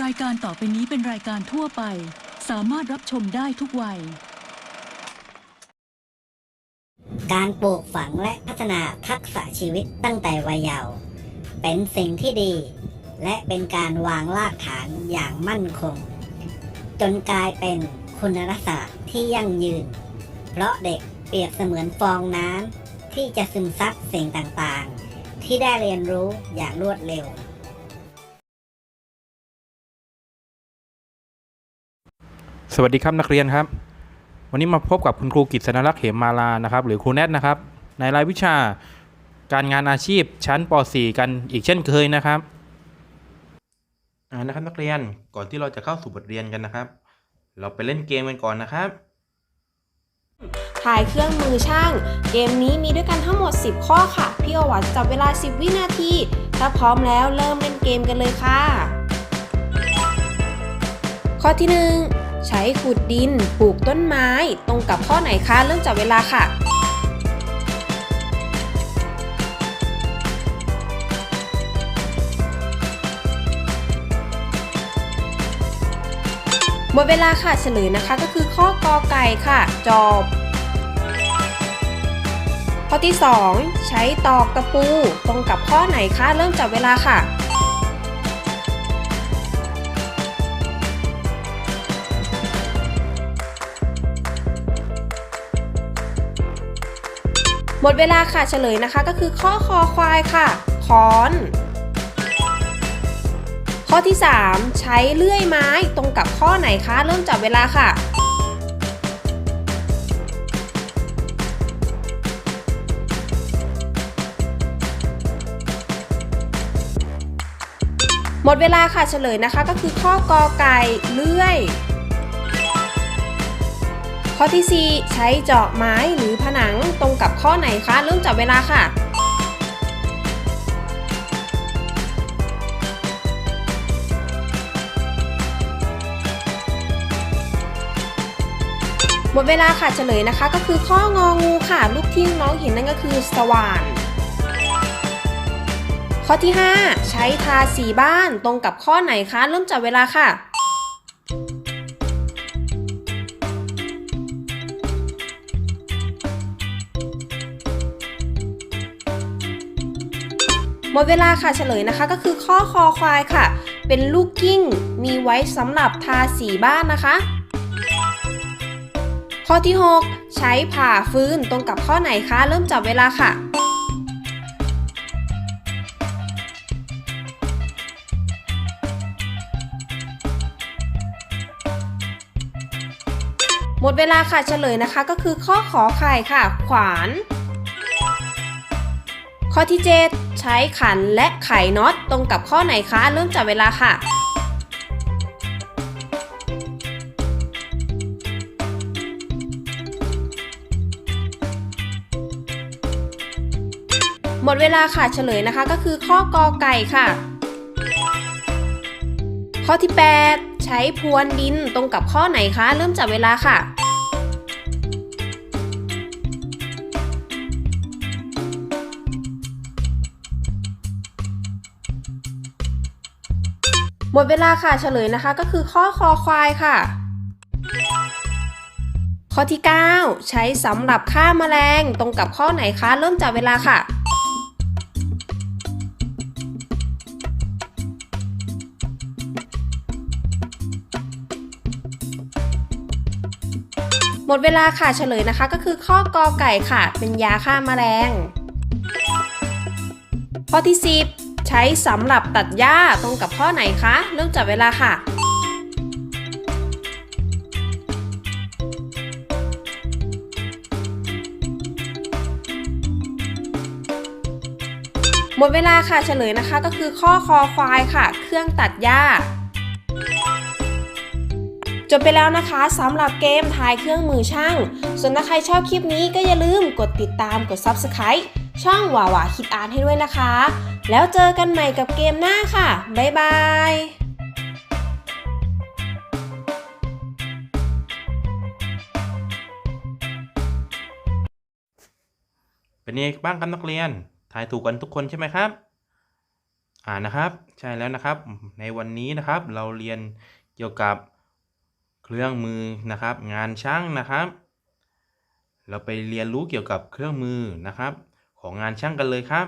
รายการต่อไปนี้เป็นรายการทั่วไป สามารถรับชมได้ทุกวัย การปลูกฝังและพัฒนาทักษะชีวิตตั้งแต่วัยเยาว์เป็นสิ่งที่ดี และเป็นการวางรากฐานอย่างมั่นคง จนกลายเป็นคุณลักษณะที่ยั่งยืน เพราะเด็กเปรียบเสมือนฟองน้ำที่จะซึมซับสิ่งต่างๆ ที่ได้เรียนรู้อย่างรวดเร็ว สวัสดีครับนักเรียนครับ วันนี้มาพบกับคุณครูกิษณลักษณ์เหมมาลานะครับ หรือครูแนทนะครับ ในรายวิชาการงานอาชีพชั้นป .4 กันอีกเช่นเคยนะครับอ่านะครับนักเรียนก่อนที่เราจะเข้าสู่บทเรียนกันนะครับ เราไปเล่นเกมกันก่อนนะครับถ่ายเครื่องมือช่าง เกมนี้มีด้วยกันทั้งหมด 10 ข้อค่ะ พี่โอหวันจับเวลา 10 วินาที ถ้าพร้อมแล้วเริ่มเล่นเกมกันเลยค่ะ ข้อที่ 1 ใช้ขุดดิน ปลูกต้นไม้ ตรงกับข้อไหนคะเริ่มจับเวลาค่ะหมดเวลาค่ะเฉลยนะคะก็คือข้อกอไก่ค่ะ จอบ ข้อที่ 2 ใช้ตอกตะปู ตรงกับข้อไหนคะ เริ่มจับเวลาค่ะ หมดเวลาค่ะเฉลยนะคะ ก็คือข้อคอควายค่ะค้อน ข้อที่ 3 ใช้เลื่อยไม้ตรงกับข้อไหนคะ เริ่มจับเวลาค่ะหมดเวลาค่ะเฉลยนะคะก็คือข้อกอไก่เลื่อย ข้อที่ 4 ใช้เจาะไม้หรือผนังตรงกับข้อไหนคะเริ่มจับเวลาค่ะหมดเวลาค่ะเฉลยนะคะ ก็คือข้ององูค่ะรูปที่น้องเห็นนั่นก็คือสว่านข้อที่ 5 ใช้ทาสีบ้านตรงกับข้อไหนคะ เริ่มจับเวลาค่ะ หมดเวลาค่ะเฉลยนะคะ ก็คือข้อคอควายค่ะ เป็นลูกกิ้งมีไว้สำหรับทาสีบ้านนะคะ ข้อที่ 6 ใช้ผ่าฟืนตรงกับข้อไหนคะ เริ่มจับเวลาค่ะหมดเวลาค่ะเฉลยนะคะก็คือข้อขอไข่ค่ะ ขวาน ข้อที่ 7 ใช้ขันและไขน็อตตรงกับข้อไหนคะ เริ่มจับเวลาค่ะ หมดเวลาค่ะเฉลยนะคะก็คือข้อกอไก่ค่ะ ข้อที่ 8 ใช้พรวนดินตรงกับข้อไหนคะ เริ่มจับเวลาค่ะ หมดเวลาค่ะเฉลยนะคะก็คือข้อคอควายค่ะ ข้อที่ 9 ใช้สำหรับฆ่าแมลงตรงกับข้อไหนคะ เริ่มจับเวลาค่ะ หมดเวลาค่ะเฉลยนะคะก็คือข้อกอไก่ค่ะ เป็นยาฆ่าแมลงข้อที่ 10 ใช้สำหรับตัดหญ้าตรงกับข้อไหนคะ เริ่มจับเวลาค่ะ หมดเวลาค่ะเฉลยนะคะก็คือข้อคอควายค่ะ เครื่องตัดหญ้าจบไปแล้วนะคะสำหรับเกมทายเครื่องมือช่าง ส่วนถ้าใครชอบคลิปนี้ก็อย่าลืมกดติดตามกด Subscribe ช่องหวาวาคิดอาร์ตให้ด้วยนะคะ แล้วเจอกันใหม่กับเกมหน้าค่ะ บ๊ายบายเป็นยังไงบ้างครับนักเรียน ทายถูกกันทุกคนใช่ไหมครับ อ่านะครับ ใช่แล้วนะครับ ในวันนี้นะครับ เราเรียนเกี่ยวกับเครื่องมือนะครับ งานช่างนะครับ เราไปเรียนรู้เกี่ยวกับเครื่องมือนะครับ ของงานช่างกันเลยครับ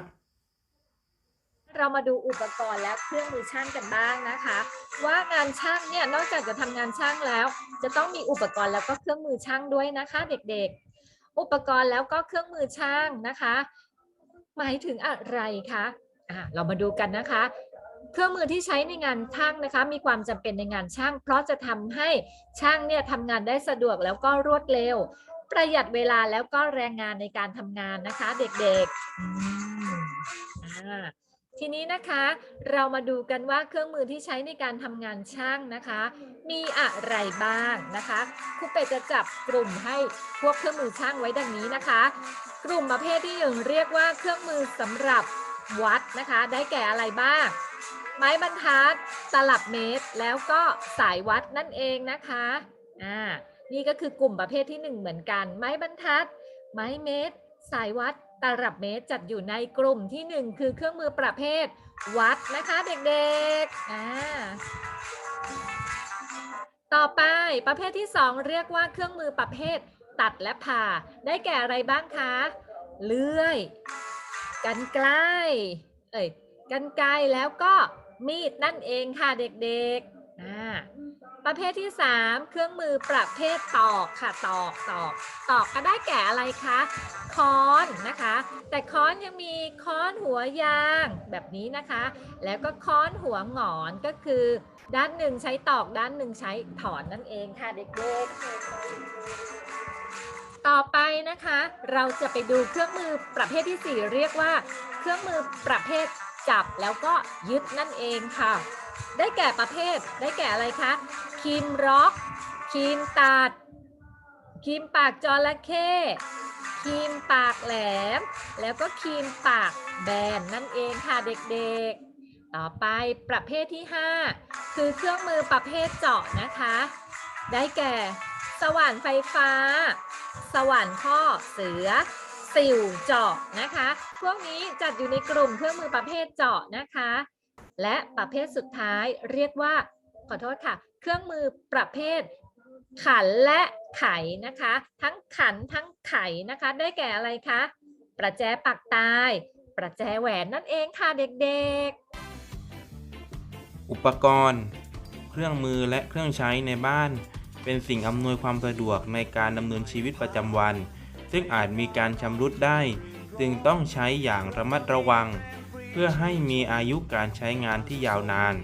เรามาดูอุปกรณ์และเครื่องมือช่างกันบ้างนะคะ ว่างานช่างเนี่ยนอกจากจะทำงานช่างแล้ว จะต้องมีอุปกรณ์แล้วก็เครื่องมือช่างด้วยนะคะ เด็กๆ อุปกรณ์แล้วก็เครื่องมือช่างนะคะ หมายถึงอะไรคะอะเรามาดูกันนะคะเครื่องมือที่ใช้ในงานช่างนะคะ มีความจำเป็นในงานช่าง เพราะจะทำให้ช่างเนี่ยทำงานได้สะดวกแล้วก็รวดเร็ว ประหยัดเวลาแล้วก็แรงงานในการทำงานนะคะ เด็กๆ ทีนี้นะคะ เรามาดูกันว่าเครื่องมือที่ใช้ในการทำงานช่างนะคะ มีอะไรบ้างนะคะครูเป็ดจะจับกลุ่มให้พวกเครื่องมือช่างไว้ดังนี้นะคะ กลุ่มประเภทที่หนึ่งเรียกว่าเครื่องมือสำหรับวัดนะคะ ได้แก่อะไรบ้าง ไม้บรรทัด ตลับเมตร แล้วก็สายวัดนั่นเองนะคะอ่า นี่ก็คือกลุ่มประเภทที่หนึ่งเหมือนกัน ไม้บรรทัด ไม้เมตร สายวัดตลับเมตรจัดอยู่ในกลุ่มที่หนึ่งคือเครื่องมือประเภทวัดนะคะเด็กๆอ่าต่อไปประเภทที่สองเรียกว่าเครื่องมือประเภทตัดและผ่า ได้แก่อะไรบ้างคะ เลื่อย กันไกลเอ้ยกันไกลแล้วก็มีดนั่นเองค่ะเด็กๆอ่า ประเภทที่ 3 เครื่องมือประเภทตอกค่ะตอกตอกตอกก็ได้แก่อะไรคะค้อนนะคะ แต่ค้อนยังมีค้อนหัวยางแบบนี้นะคะ แล้วก็ค้อนหัวหงอนก็คือ ด้านหนึ่งใช้ตอกด้านหนึ่งใช้ถอนนั่นเองค่ะเด็กๆ ต่อไปนะคะ เราจะไปดูเครื่องมือประเภทที่ 4 เรียกว่า เครื่องมือประเภทจับแล้วก็ยึดนั่นเองค่ะ ได้แก่ประเภท ได้แก่อะไรคะครีมร็อกครีมตัดครีมปากจระเข้ครีมปากแหลม แล้วก็ครีมปากแบนนั่นเองค่ะเด็กๆ ต่อไปประเภทที่ 5 คือเครื่องมือประเภทเจาะนะคะ ได้แก่ สว่านไฟฟ้า สว่านข้อเสือ สิวเจาะนะคะ พวกนี้จัดอยู่ในกลุ่มเครื่องมือประเภทเจาะนะคะ และประเภทสุดท้ายเรียกว่าขอโทษค่ะ เครื่องมือประเภทขันและไขนะคะ ทั้งขันทั้งไขนะคะ ได้แก่อะไรคะ ประแจปักตาย ประแจแหวนนั่นเองค่ะเด็กๆ อุปกรณ์ เครื่องมือและเครื่องใช้ในบ้าน เป็นสิ่งอำนวยความสะดวกในการดำเนินชีวิตประจำวัน ซึ่งอาจมีการชำรุดได้ จึงต้องใช้อย่างระมัดระวัง เพื่อให้มีอายุการใช้งานที่ยาวนาน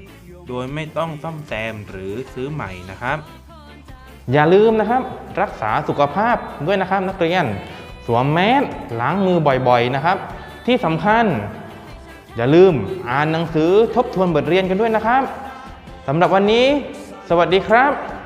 โดยไม่ต้องซ่อมแซมหรือซื้อใหม่นะครับ อย่าลืมนะครับ รักษาสุขภาพด้วยนะครับนักเรียน สวมแมสล้างมือบ่อยๆนะครับ ที่สำคัญ อย่าลืมอ่านหนังสือทบทวนบทเรียนกันด้วยนะครับสำหรับวันนี้ สวัสดีครับ